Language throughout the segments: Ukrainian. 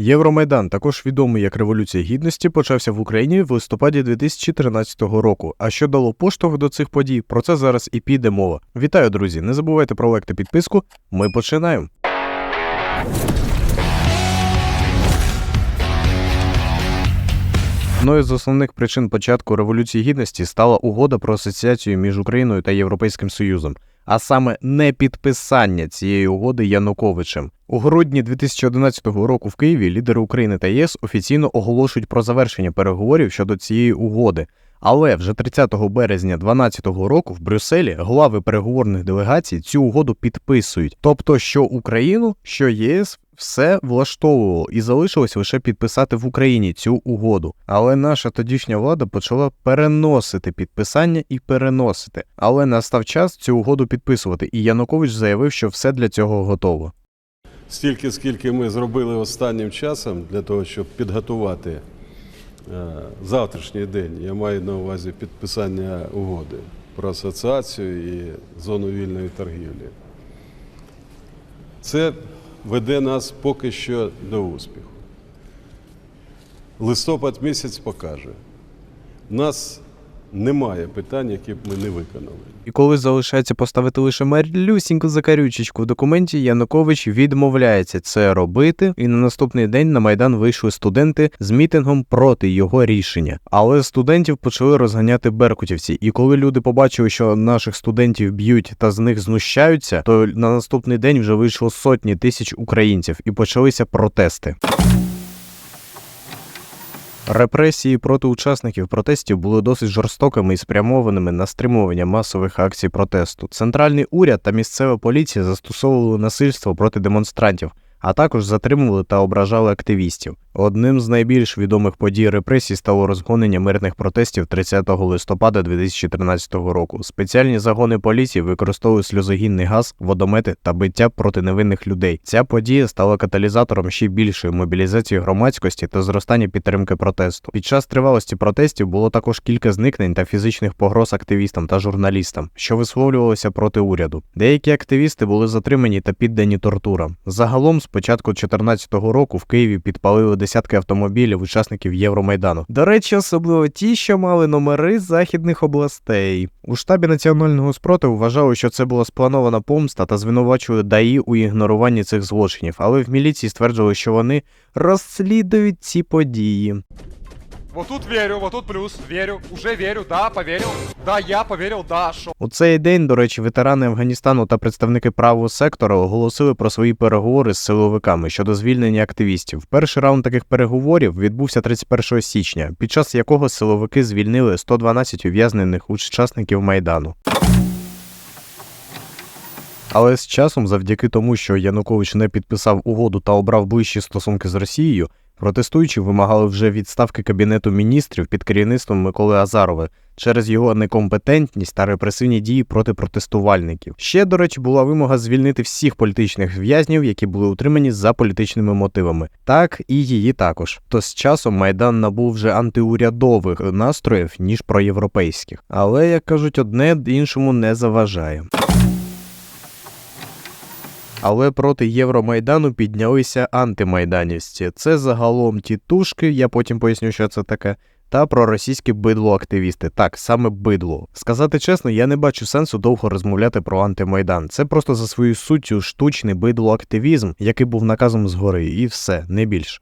Євромайдан, також відомий як Революція Гідності, почався в Україні в листопаді 2013 року. А що дало поштовх до цих подій, про це зараз і піде мова. Вітаю, друзі! Не забувайте про лайк та підписку. Ми починаємо. Одною з основних причин початку Революції Гідності стала угода про асоціацію між Україною та Європейським Союзом, а саме непідписання цієї угоди Януковичем. У грудні 2011 року в Києві лідери України та ЄС офіційно оголошують про завершення переговорів щодо цієї угоди. Але вже 30 березня 2012 року в Брюсселі глави переговорних делегацій цю угоду підписують. Тобто, що Україну, що ЄС все влаштовувало і залишилось лише підписати в Україні цю угоду. Але наша тодішня влада почала переносити підписання і переносити. Але настав час цю угоду підписувати, і Янукович заявив, що все для цього готово. Стільки, скільки ми зробили останнім часом для того, щоб підготувати е, завтрашній день, я маю на увазі підписання угоди про асоціацію і зону вільної торгівлі. Це веде нас поки що до успіху. Листопад місяць покаже. У нас немає питань, які б ми не виконали. І коли залишається поставити лише малюсіньку закарючечку в документі, Янукович відмовляється це робити, і на наступний день на майдан вийшли студенти з мітингом проти його рішення. Але студентів почали розганяти беркутівці. І коли люди побачили, що наших студентів б'ють та з них знущаються, то на наступний день вже вийшло сотні тисяч українців і почалися протести. Репресії проти учасників протестів були досить жорстокими і спрямованими на стримування масових акцій протесту. Центральний уряд та місцева поліція застосовували насильство проти демонстрантів, а також затримували та ображали активістів. Одним з найбільш відомих подій репресій стало розгонення мирних протестів 30 листопада 2013 року. Спеціальні загони поліції використовували сльозогінний газ, водомети та биття проти невинних людей. Ця подія стала каталізатором ще більшої мобілізації громадськості та зростання підтримки протесту. Під час тривалості протестів було також кілька зникнень та фізичних погроз активістам та журналістам, що висловлювалися проти уряду. Деякі активісти були затримані та піддані тортурам. Загалом, з початку 2014 року в Києві підпалили десятки автомобілів учасників Євромайдану. До речі, особливо ті, що мали номери західних областей. У штабі національного спротиву вважали, що це була спланована помста та звинувачували ДАІ у ігноруванні цих злочинів, але в міліції стверджували, що вони розслідують ці події. Вот тут верю, вот тут плюс, верю, уже верю, да, поверил, да, я поверил, да, шо. У цей день, до речі, ветерани Афганістану та представники правого сектора оголосили про свої переговори з силовиками щодо звільнення активістів. Перший раунд таких переговорів відбувся 31 січня, під час якого силовики звільнили 112 ув'язнених учасників майдану. Але з часом, завдяки тому, що Янукович не підписав угоду та обрав ближчі стосунки з Росією, протестуючі вимагали вже відставки кабінету міністрів під керівництвом Миколи Азарова через його некомпетентність та репресивні дії проти протестувальників. Ще, до речі, була вимога звільнити всіх політичних в'язнів, які були утримані за політичними мотивами. Так і її також. То з часом майдан набув вже антиурядових настроїв ніж проєвропейських. Але як кажуть, одне іншому не заважає. Але проти Євромайдану піднялися антимайданівці. Це загалом тітушки, я потім поясню, що це таке. Та проросійські бидло-активісти. Так, саме бидло. Сказати чесно, я не бачу сенсу довго розмовляти про антимайдан. Це просто за своєю суттю штучний бидло-активізм, який був наказом згори, і все, не більше.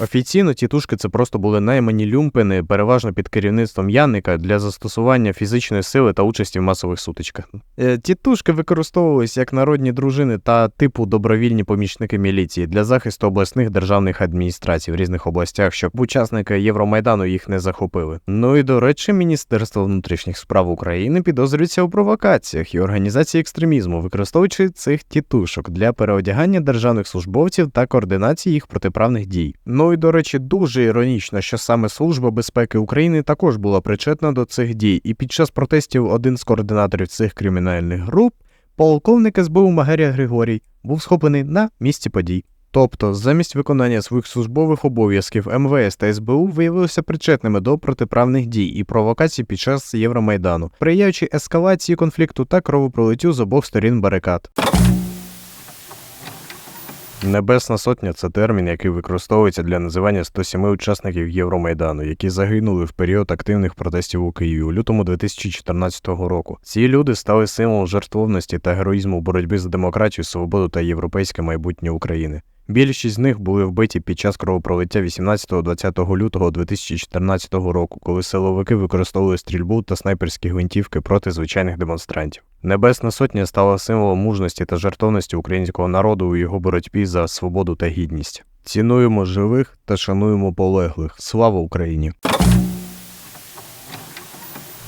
Офіційно тітушки це просто були наймані люмпини, переважно під керівництвом Янника для застосування фізичної сили та участі в масових сутичках. Е, Тітушки використовувалися як народні дружини та типу добровільні помічники міліції для захисту обласних державних адміністрацій в різних областях, щоб учасники Євромайдану їх не захопили. Ну і до речі, Міністерство внутрішніх справ України підозрюється у провокаціях і організації екстремізму, використовуючи цих тітушок для переодягання державних службовців та координації їх протиправних дій. Ну і до речі, дуже іронічно, що саме Служба безпеки України також була причетна до цих дій, і під час протестів один з координаторів цих кримінальних груп Полковник СБУ Магерія Григорій був схоплений на місці подій. Тобто, замість виконання своїх службових обов'язків МВС та СБУ виявилися причетними до протиправних дій і провокацій під час Євромайдану, сприяючи ескалації конфлікту та кровопролиттю з обох сторін барикад. Небесна сотня це термін, який використовується для називання 107 учасників Євромайдану, які загинули в період активних протестів у Києві у лютому 2014 року. Ці люди стали символом жертвовності та героїзму у боротьбі за демократію, свободу та європейське майбутнє України. Більшість з них були вбиті під час кровопролиття 18-20 лютого 2014 року, коли силовики використовували стрільбу та снайперські гвинтівки проти звичайних демонстрантів. Небесна сотня стала символом мужності та жертовності українського народу у його боротьбі за свободу та гідність. Цінуємо живих та шануємо полеглих. Слава Україні!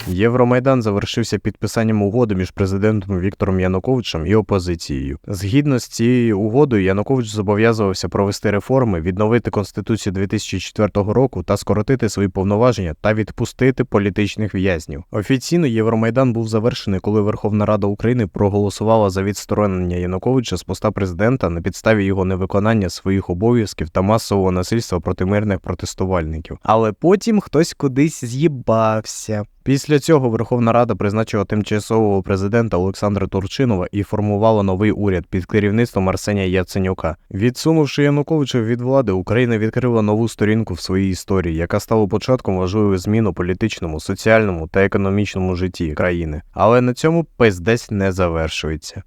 Євромайдан завершився підписанням угоди між президентом Віктором Януковичем і опозицією. Згідно з цією угодою, Янукович зобов'язувався провести реформи, відновити конституцію 2004 року та скоротити свої повноваження та відпустити політичних в'язнів. Офіційно Євромайдан був завершений, коли Верховна Рада України проголосувала за відсторонення Януковича з поста президента на підставі його невиконання своїх обов'язків та масового насильства проти мирних протестувальників. Але потім хтось кудись з'їбався. Після цього Верховна Рада призначила тимчасового президента Олександра Турчинова і формувала новий уряд під керівництвом Арсенія Яценюка. Відсунувши Януковича від влади, Україна відкрила нову сторінку в своїй історії, яка стала початком важливих змін у політичному, соціальному та економічному житті країни. Але на цьому пиздець не завершується.